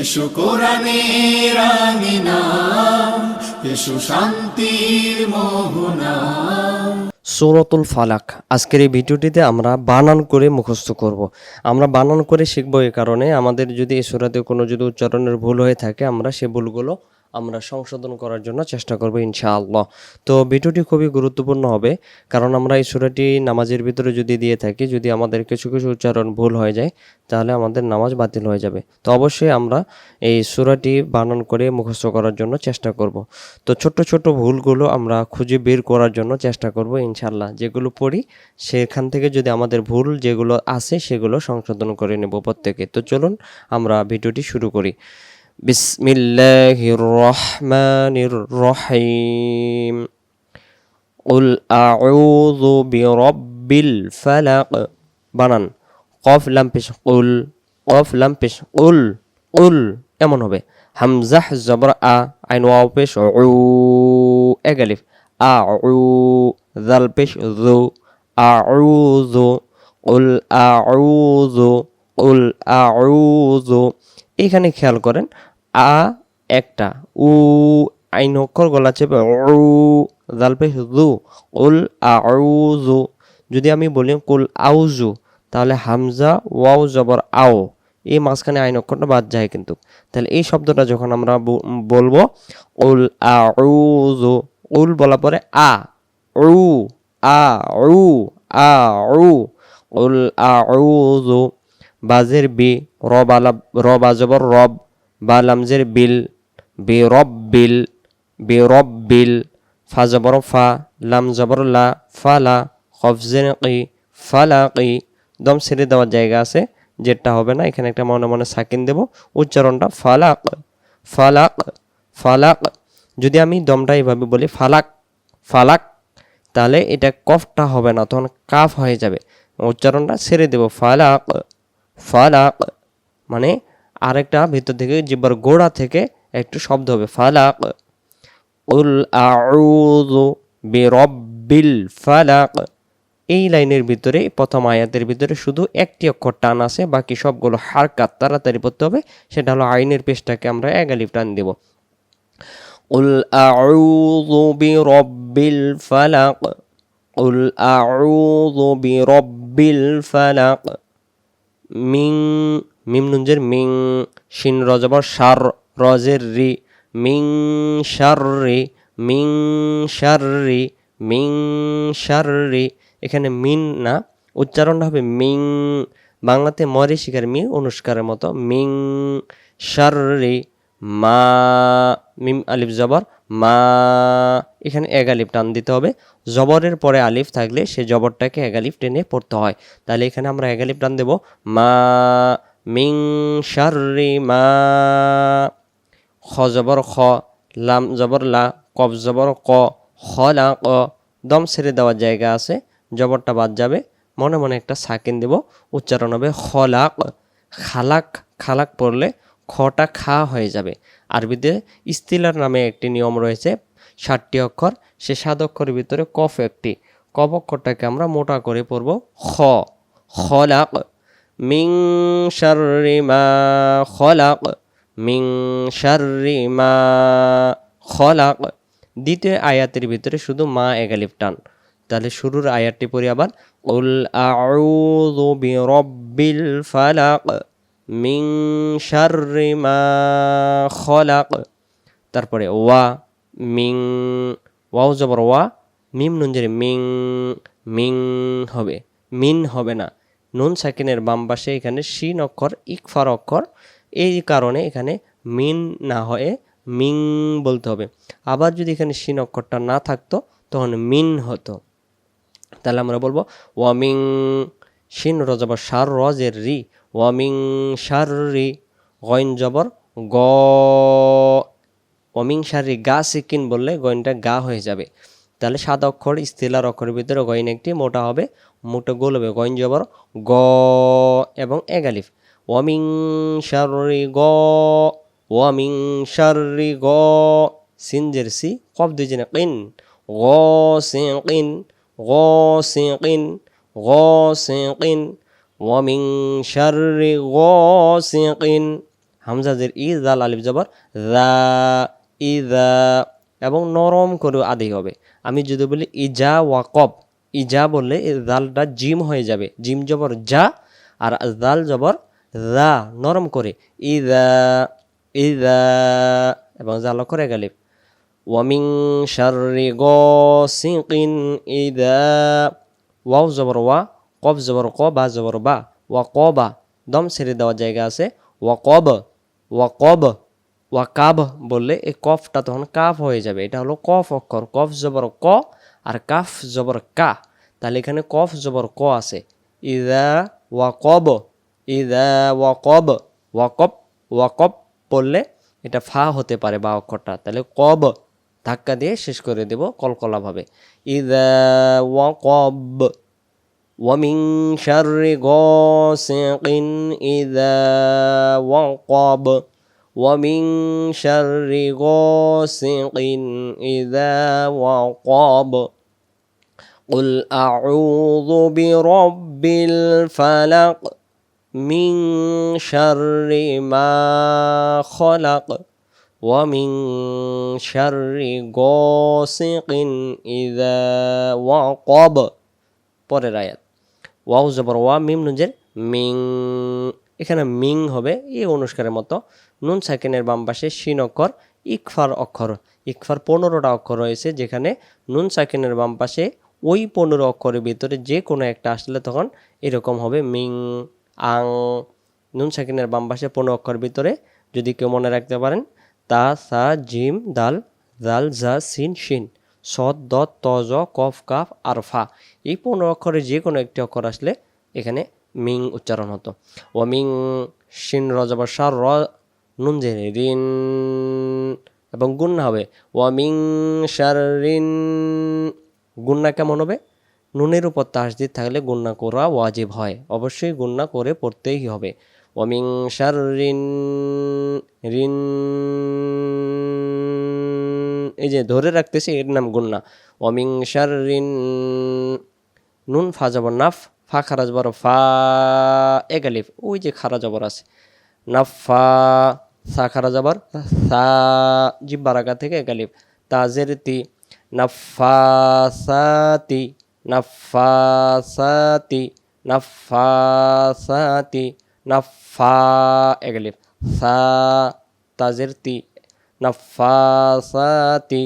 এসো কোরআনের এসো শান্তির মোহনা সৌরতুল ফালাক, আজকের এই ভিডিওটিতে আমরা বানান করে মুখস্থ করব। আমরা বানান করে শিখব এই কারণে, আমাদের যদি এই সুরাতে কোনো যদি উচ্চারণের ভুল হয়ে থাকে, আমরা সে ভুলগুলো আমরা সংশোধন করার জন্য চেষ্টা করব ইনশাআল্লাহ। তো ভিডিওটি খুবই গুরুত্বপূর্ণ হবে, কারণ আমরা এই সুরাটি নামাজের ভিতরে যদি দিয়ে থাকি, যদি আমাদের কিছু কিছু উচ্চারণ ভুল হয়ে যায়, তাহলে আমাদের নামাজ বাতিল হয়ে যাবে। তো অবশ্যই আমরা এই সুরাটি বানান করে মুখস্থ করার জন্য চেষ্টা করব। তো ছোট্ট ছোট্ট ভুলগুলো আমরা খুঁজে বের করার জন্য চেষ্টা করব ইনশাল্লাহ যেগুলো পড়ি, সেখান থেকে যদি আমাদের ভুল যেগুলো আছে, সেগুলো সংশোধন করে নেব প্রত্যেকে। তো চলুন আমরা ভিডিওটি শুরু করি। বিসমিল্লাহির রহমানির রহিম قل أعوذ برب الفلق বানান কফ লাম পেশ কুল কফ লাম পেশ কুল কুল এমন হবে হামজাহ জবর আ আইন ওয়াও পেশ উ এগালিফ আ উ জাল পেশ জু আউযু কুল আউযু কুল আউযু এখানে খেয়াল করেন, আ একটা, উ, আইন অক্ষর গলা চেপে, উ জাল পেশ জু কুল আউযু। যদি আমি বলি কুল আউজু তাহলে হামজা, ওয়াও, জবর, আও, এই মাঝখানে আইন অক্ষরটা বাদ যায় কিন্তু। তাহলে এই শব্দটা যখন আমরা বলব, উল আউযু, উল বলা পরে আ, উ আ উ আ, উ, উল আউযু। বাজের বি, রব আলা, রব আজবর রব, বা লামজের বিল, বি রব বিল, বি রব বিল, ফা জবর ফা, লাম জবর লা ফালা খফজের কি ফালাকি দম ছেড়ে দেওয়ার জায়গা আছে, যেটা হবে না, এখানে একটা মনে মনে সাকিন দেব, উচ্চারণটা ফালাক ফালাক ফালাক যদি আমি দমটা এইভাবে বলি ফালাক ফালাক তাহলে এটা কফটা হবে না, তখন কাফ হয়ে যাবে, উচ্চারণটা সেরে দেব ফালাক ফালাক মানে আরেকটা ভিতর থেকে জিব্বার গোড়া থেকে একটু শব্দ হবে, ফালাক। উল আউযু বিরব্বিল ফালাক। এই লাইনের ভিতরে, প্রথম আয়াতের ভিতরে শুধু একটি অক্ষর টান আছে, বাকি সবগুলো হারকাত তাড়াতাড়ি পড়তে হবে, সেটা হলো আইনের পেশটাকে আমরা এগালিফ টান দেব। উল আউযু বিরব্বিল ফালাক। উল আউযু বিরব্বিল ফালাক। মিং, মিম নুনজের মিং, শিন রজবর, সার রজের রি, মিং শাররি মিং শাররি মিং শাররি এখানে মিন না, উচ্চারণটা হবে মিং। বাংলাতে মরে শিকার মি অনুষ্কারের মতো। মিং শাররি মা, মিম আলিফ জবর মা, এখানে এক আলিফ টান দিতে হবে। জবরের পরে আলিফ থাকলে সে জবরটাকে এক আলিফ টেনে পড়তে হয়। তাহলে এখানে আমরা এক আলিফ টান দেব। মা, মিং শাররি মা, খ জবর খ, লাম জবর লা কব জবর ক, খ লা ক, দম ছেড়ে দেওয়ার জায়গা আছে। জবরটা বাদ যাবে। মনে মনে একটা সাকিন দেব। উচ্চারণ হবে খলাক। খালাক খালাক পড়লে খটা খা হয়ে যাবে। আরবিতে ইস্তিলার নামে একটি নিয়ম রয়েছে। ষাটটি অক্ষর, সে সাত অক্ষরের ভিতরে কফ একটি। কফ অক্ষরটাকে আমরা মোটা করে পড়ব খ। খলাক মিং শাররি মা খলাক মিং শাররি মা খলাক। দ্বিতীয় আয়াতের ভিতরে শুধু মা এগালিফ টান। তাহলে শুরুর আয়াতটি পড়ি আবার, উল আউযু বিরাব্বিল ফালাক। মিং শাররি মা খলাক। তারপরে ওয়া মিং ওয়াও জবর ওয়া, মিম নুনজের মিং মিং হবে। মিন হবে না। নুন সাকিনের বাম পাশে এখানে শিন অক্ষর, ইকফার অক্ষর, এই কারণে এখানে মিন না হয়ে মিং বলতে হবে। আবার যদি এখানে শিন অক্ষরটা না থাকতো, তখন মিন হতো। তাহলে আমরা বলব ওয়ামিং শিন রজবর সার রজের রি ওয়ামিং সার রি, গইন জবর গ অমিং রি, গা সিকিন বললে গইনটা গা হয়ে যাবে। তাহলে সাত অক্ষর, স্থিলার অক্ষরের ভিতরে গইন একটি, মোটা হবে, মোটা গোল হবে গইন জবর গ এবং এগালিফ। ওয়ামিং রি গ ওয়ামিং রি গ, সিনজের সি কব দুজনে কিন, গ সি কিন, গ সি কিন গিন ওয়ামিং শারি গিন হামজাজের ই, জাল, আলিফ, জবর দা ইজা এবং নরম করে আদি হবে। আমি যদি বলি ইজা ওয়াকব ইজা বললে জালটা জিম হয়ে যাবে। জিম জবর যা আর জাল জবর রা নরম করে। ইদা ইজা এবং জাল করে গেলে। ওয়ামিং শারি গিন ইদা ওয়াও জবর ওয়া কব জবর ক, বা জবর বা। ওয়া ক বা দম ছেড়ে দেওয়ার জায়গা আছে। ওয়া কব ওয়া কব, ওয়া কাব বললে এই কফটা তখন কাফ হয়ে যাবে। এটা হলো কফ অক্ষর। কফ জবর ক আর কাফ জবর কা। তাহলে এখানে কফ জবর ক আছে। ইদা ওয়া কব, ইদা ওয়া কব ওয়াকব ওয়াকব বললে এটা ফা হতে পারে বা অক্ষরটা। তাহলে কব ধাক্কা দিয়ে শেষ করে দেব কলকলাভাবে ইদা ওয়াকব ومن شر غاسق إذا وقب ومن شر غاسق إذا وقب قل أعوذ برب الفلق من شر ما خلق ومن شر غاسق إذا وقب পরের আয়াত ওয়াও জবর ওয়া মিম নুনজের মিং এখানে মিং হবে এই অনুষ্কারের মতো নুন সাকিনের বাম পাশে শিন অক্ষর ইকফার অক্ষর ইকফার পনেরোটা অক্ষর রয়েছে যেখানে নুন সাকিনের বাম পাশে ওই পনেরো অক্ষরের ভিতরে যে কোনো একটা আসলে তখন এরকম হবে মিং আং নুন সাকিনের বাম পাশে পনেরো অক্ষর ভিতরে যদি কেউ মনে রাখতে পারেন তা, সা, জিম, দাল দাল জা, সিন, শিন, সদ ত, জ, কফ, কাফ আর ফা এই পনেরো অক্ষরে যে কোনো একটি অক্ষর আসলে এখানে মিং উচ্চারণ হতো। ও মিং, শিন রজবা সার র, নুন জে রিন এবং গুন্না হবে। ও মিং সার রিন গুন্না কেমন হবে? নুনের উপর তাসদিদ থাকলে গুন্না করা ওয়াজিব হয়। অবশ্যই গুন্না করে পড়তেই হবে। শার রিন রিন এই যে ধরে রাখতেছি, এর নাম গুন্না। ওমিং শার রিন নুন ফা জবর, নাফ, ফা খারা জবর ফা এগালিফ ওই যে খারা জবর আছে। নাফা সা খারা জবর, সা জিব্বারাকা থেকে এগালিফ তাজের তি নাফাসাতি নাফাসাতি নাফাসাতি নাফা না ফা একলিফ সা, তাজের তি, না ফা, সা, তি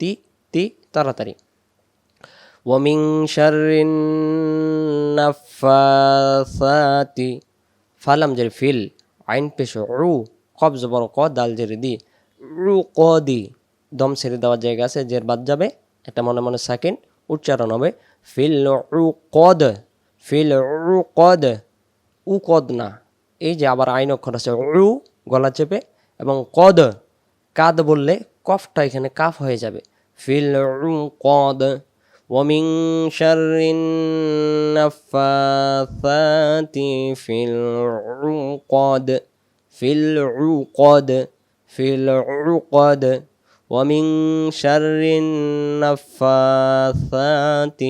তি তি, তাড়াতাড়ি। ওমিং শারিন নাফাসাতি ফালাম জের ফিল, আইন পেশো, রু কব জবর ক, দাল জের দি, রু, ক, দি, দম ছেড়ে দেওয়ার জায়গা আছে, জের বাদ যাবে, এটা মনে মনে সাকিন, উচ্চারণ হবে, ফিল রু কদ ফিল রু কদ উ কদ না এই যে আবার আইন অক্ষর আছে রু গলা চেপে এবং কদ কাদ বললে কফটা এখানে কাফ হয়ে যাবে ফিল রু কদ ومن شر النفاثات في العقد في العقد في العقد ومن شر النفاثات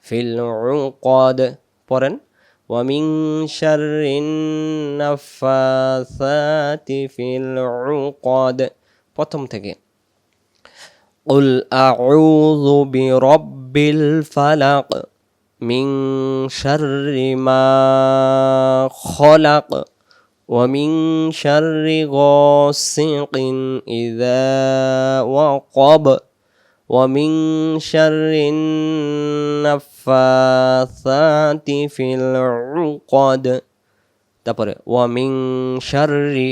في العقد পড়েন ومن شر النفاثات في العقد প্রথম থেকে قل أعوذ برب الفلق من شر ما خلق ومن شر غاسق إذا وقب ومن شر النفاثات في العقد তারপরে ওয়ামিং শাররি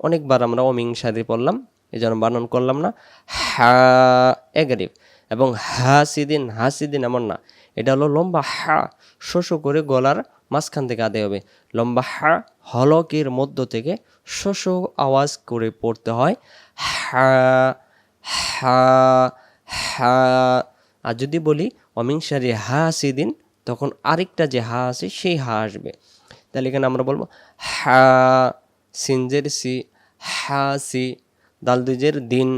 অনেকবার আমরা ওয়ামিং শাররি পড়লাম এই জন্য বানান করলাম না হা এগারিফ এবং হাসিদিন হাসিদিন এমন না এটা হলো লম্বা হা শোষ করে গলার মাঝখান থেকে আদায় হবে লম্বা হা হলকের মধ্য থেকে শোষ আওয়াজ করে পড়তে হয় হা হা হা, আর যদি বলি অমিংসারি হা হাসিদিন তখন আরেকটা যে হা আছে, সেই হা আসবে। তাহলে এখানে আমরা বলব, হা সিনজের সি, হা সি দাল দুজের দিন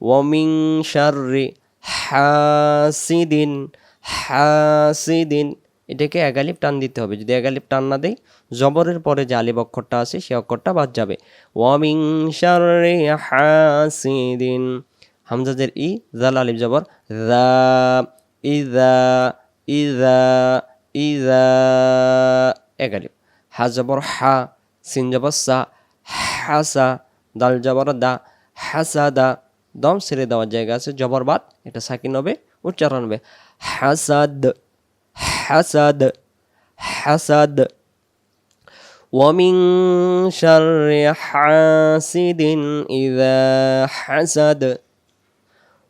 ওমিং শাররি হাসিদিন হাসিদিন এটাকে এগালিপ টান দিতে হবে। যদি এগালিপ টান না দেয় জবরের পরে যে আলিব অক্ষরটা আছে, সেই অক্ষরটা বাদ যাবে। ওয়ামিং শাররি হাসিদিন হামজাদের ই জাল আলিফ জবর দা ইদা ইদা ইদা এগালিপ হা জবর হা সিন জবর সা হাসা দাল জবর দা হাসাদা দম ছেড়ে দেওয়ার জায়গা আছে জবর বাদ এটা সাকিন হবে উচ্চারণ হবে হাসাদ হাসাদ হাসাদ ومن شر حاسد إذا حسد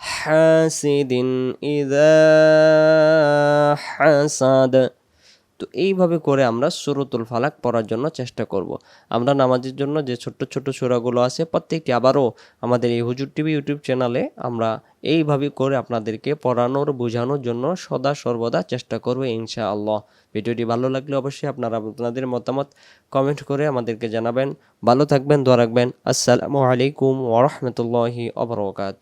হাসিদিন ইদা হাসাদ। তো এইভাবে করে আমরা সুরতুল ফালাক পড়ার জন্য চেষ্টা করব। আমরা নামাজের জন্য যে ছোট্ট ছোট সুরাগুলো আছে, প্রত্যেকটি আবারও আমাদের এই হুজুর টিভি ইউটিউব চ্যানেলে আমরা এইভাবে করে আপনাদেরকে পড়ানোর, বোঝানোর জন্য সদা সর্বদা চেষ্টা করব ইনশাআল্লাহ। ভিডিওটি ভালো লাগলে অবশ্যই আপনারা আপনাদের মতামত কমেন্ট করে আমাদেরকে জানাবেন। ভালো থাকবেন, দোয়া রাখবেন। আসসালামু আলাইকুম ওরহমতুল্লাহি অবরকাত